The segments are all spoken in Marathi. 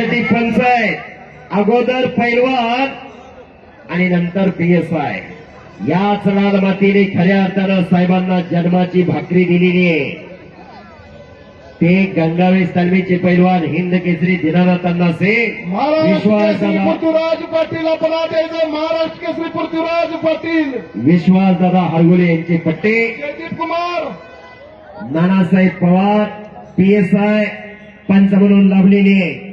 कुस्तीसाठी पंच आहेत अगोदर पैलवान आणि नंतर पीएसआय याच लाल मातीने खऱ्या अर्थानं साहेबांना जन्माची भाकरी दिलेली आहे. ते गंगावे तालमीचे पैलवान हिंद केसरी दिनानाथ अण्णासे महाराष्ट्र विश्वास केसरी दादा पृथ्वीराज पाटील आपण महाराष्ट्र केसरी पृथ्वीराज पाटील. विश्वास दादा हरगुले यांचे पट्टे. जयदीप कुमार. नानासाहेब पवार पीएसआय पंच म्हणून लाभलेले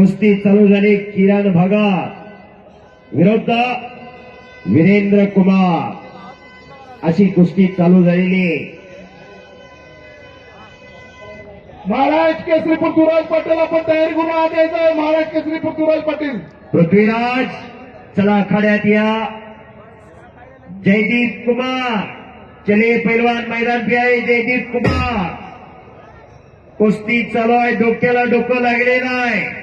कुस्ती चालू झाली किरण भगत. विरुद्ध वीरेंद्र कुमार. अशी कुस्ती चालू झालेली. आहे. महाराष्ट्र केसरी पृथ्वीराज पाटील आपण तयारी करून आज यायचं महाराष्ट्र केसरी पृथ्वीराज पाटील. पृथ्वीराज चला आखाड्यात या. जयदीप कुमार. चले पैलवान मैदान पे आहे जयदीप कुमार. कुस्ती चालू आहे. डोक्याला डोकं लागलेलं आहे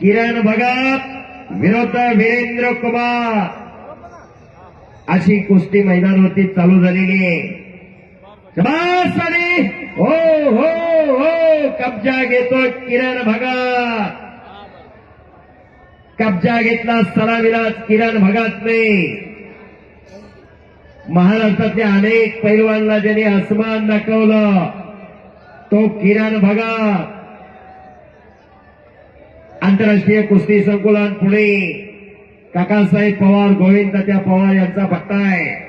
किरण भगत विरुद्ध वीरेंद्र कुमार. अशी कुस्ती मैदानावरती चालू झालेली आहे. शबास हो हो हो कब्जा घेतो किरण भगत कब्जा घेतला सलामीला किरण भगतने महाराष्ट्रातल्या अनेक पैलवानला ज्यांनी आसमान दाखवलं तो किरण भगत आंतरराष्ट्रीय कुस्ती संकुलन पुणे. काकासाहेब पवार गोविंद पवार यांचा भट्टा आहे.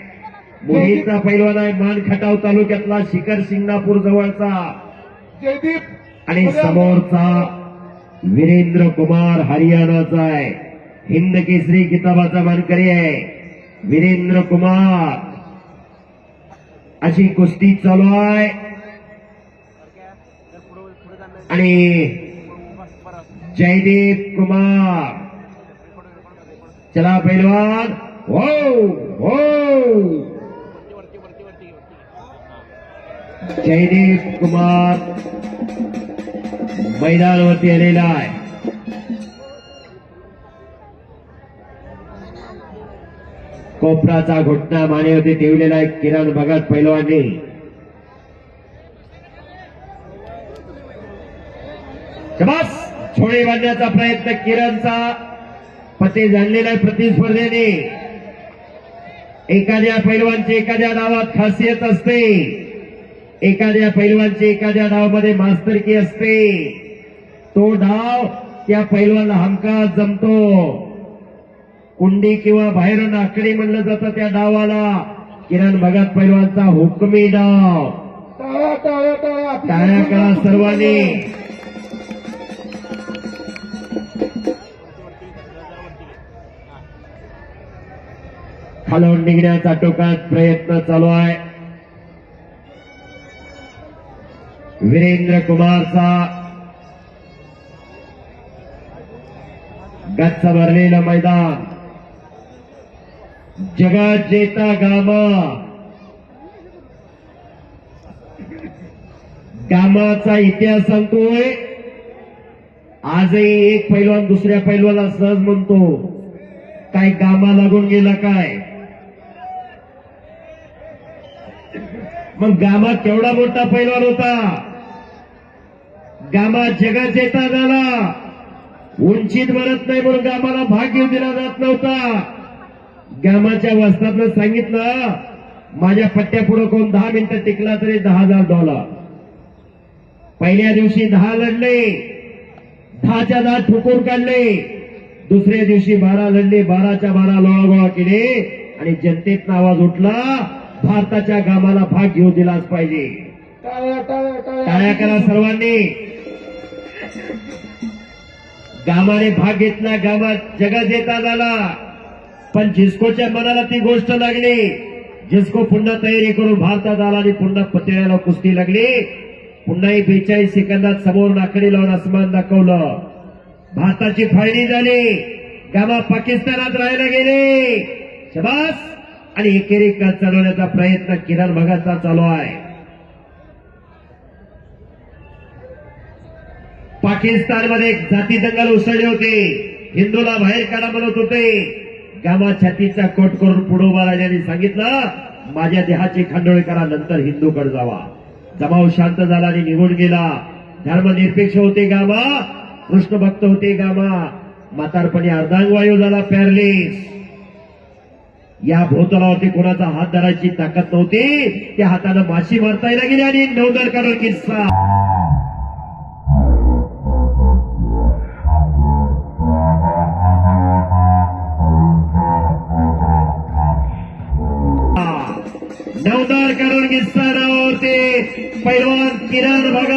मुलीचा पैलवान आहे मान खटाव तालुक्यातला शिखर शिंगणापूर जवळचा. जयदीप. आणि समोरचा वीरेंद्र कुमार हरियाणाचा आहे. हिंद केसरी किताबाचा मानकरी आहे. वीरेंद्र कुमार. अशी कुस्ती चालू आहे. आणि जयदीप कुमार। चला पैलवान हो हो जयदीप कुमार मैदानावरती आलेला आहे. कोपराचा घुटणा मानेवरती ठेवलेला आहे किरण भगत पैलवानी शबास! छोडे बांधण्याचा प्रयत्न किरणचा. पते जाणलेला आहे प्रतिस्पर्धेने एखाद्या पैलवानची एखाद्या डावात खासियत असते. एखाद्या पैलवानची एखाद्या डावामध्ये मास्तरकी असते. तो डाव त्या पैलवानला हमखास जमतो. कुंडी किंवा बाहेरून आकडी म्हणलं जातं त्या डावाला. किरण भगत पैलवानचा हुकमी डाव. टाळ्या टाळ्या सर्वांनी. खालून निघण्याचा टोकात प्रयत्न चालू आहे. वीरेंद्र कुमारचा गच्च भरलेलं मैदान. जगात जेता गामा. गामाचा इतिहास सांगतोय. आजही एक पैलवान दुसऱ्या पैलवाला सहज म्हणतो काय गामा लागून गेला काय? मग गामा केवढा मोठा पैलवान होता? गामा जगात येता झाला. उंचीत भरत नाही म्हणून गामाला भाग घेऊ दिला जात नव्हता. गामाच्या वस्तातनं सांगितलं माझ्या पट्ट्यापुढे कोण दहा मिनिटं टिकला तरी दहा हजार डॉलर पहिल्या दिवशी दहा लढले दहाच्या दहा ठुकून काढले. दुसऱ्या दिवशी बारा लढले बाराच्या बारा लोळागोळा केले आणि जनतेत आवाज उठला भारताच्या गामाला भाग घेऊ दिलाच पाहिजे. टाळ्या करा सर्वांनी. गामाने भाग घेतला गामात जगात येता झाला. पण झिस्कोच्या मनाला ती गोष्ट लागली. झिस्को पुन्हा तयारी करून भारतात आला आणि पुन्हा पतिळ्याला कुस्ती लागली. पुन्हाही बेचाळीस सेकंदात समोर नाकडी लावून आसमान दाखवलं. भारताची फाळणी झाली. गामा पाकिस्तानात राहायला गेले. शबास! आणि एकेरी कच चालवण्याचा प्रयत्न किरण भगतचा चालू आहे. पाकिस्तानमध्ये एक जाती दंगल उसळले होते. हिंदूला बाहेर काढा म्हणत होते. गामा छातीचा कोट करून पुढे उभा राहिल्याने सांगितलं माझ्या देहाची खांडोळी करा नंतर हिंदूकडे जावा. जमाव शांत झाला आणि निघून गेला. धर्मनिरपेक्ष होते गामा. कृष्ण भक्त होते गामा. म्हातारपणी अर्धांगवायू झाला पॅरलिस. या भोतलावरती कोणाचा हात धरायची ताकद नव्हती. त्या हाताला माशी मारता येईल गेली आणि नवदर काढून किस्सा. नवदार करून किस्सा नावावरती पैलवान किरण भगत